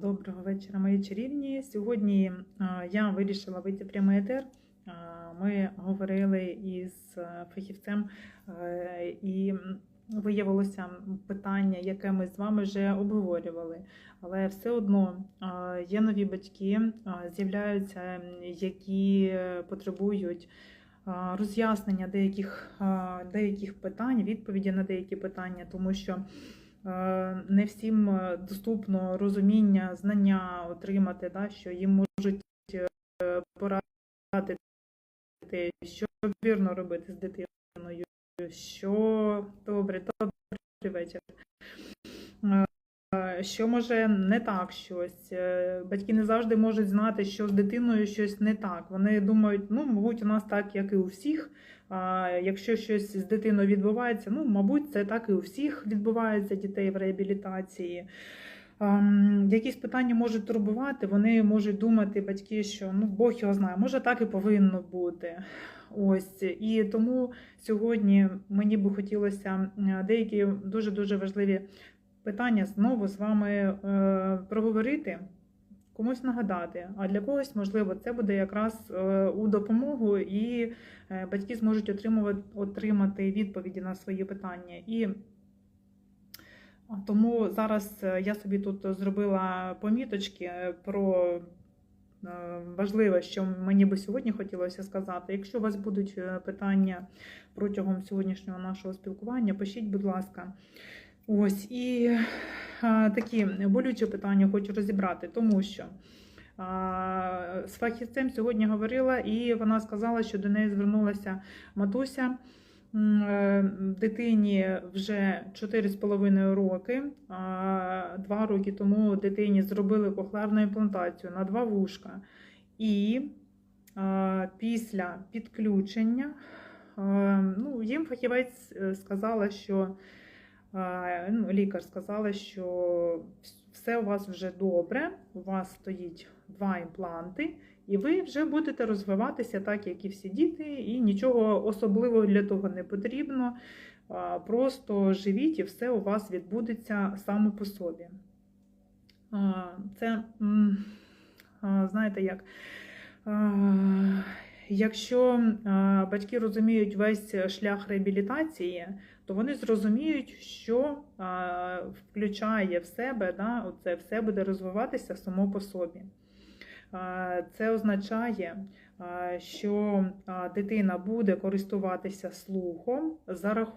Доброго вечора, мої чарівні. Сьогодні я вирішила вийти прямий етер. Ми говорили із е, фахівцем, е, і виявилося питання, яке ми з вами вже обговорювали. Але все одно є нові батьки, з'являються, які потребують роз'яснення деяких, деяких питань, відповіді на деякі питання, тому що. Е, не всім е, доступно розуміння, знання отримати, да, що їм можуть е, порадити, що вірно робити з дитиною, що добре, добрий вечір. Що може не так щось. Е, Батьки не завжди можуть знати, що з дитиною щось не так. Вони думають, ну, мабуть, у нас так, як і у всіх. А якщо щось з дитиною відбувається, ну, мабуть, це так і у всіх відбувається дітей в реабілітації. Якісь питання можуть турбувати, вони можуть думати, батьки, що ну Бог його знає, може так і повинно бути. Ось і тому сьогодні мені би хотілося е, деякі дуже дуже важливі питання знову з вами е, проговорити, комусь нагадати. А для когось, можливо, це буде якраз е, у допомогу, і е, батьки зможуть отримувати отримати відповіді на свої питання. І тому зараз я собі тут зробила поміточки про важливе, що мені би сьогодні хотілося сказати. Якщо у вас будуть питання протягом сьогоднішнього нашого спілкування, пишіть, будь ласка. Ось і такі болючі питання хочу розібрати, тому що. З фахівцем сьогодні говорила, і вона сказала, що до неї звернулася матуся. Е, Дитині вже 4,5 роки. Два роки тому дитині зробили кохлеарну імплантацію на два вушка. І після підключення ну, їм фахівець е, сказала, що ну, лікар сказала, що все у вас вже добре, у вас стоїть два імпланти, і ви вже будете розвиватися так, як і всі діти, і нічого особливого для того не потрібно. Просто живіть і все у вас відбудеться саме по собі. Це, знаєте, як. Якщо а, батьки розуміють весь шлях реабілітації, то вони зрозуміють, що а, включає в себе, да, це все буде розвиватися само по собі. А, Це означає, що дитина буде користуватися слухом за рахунок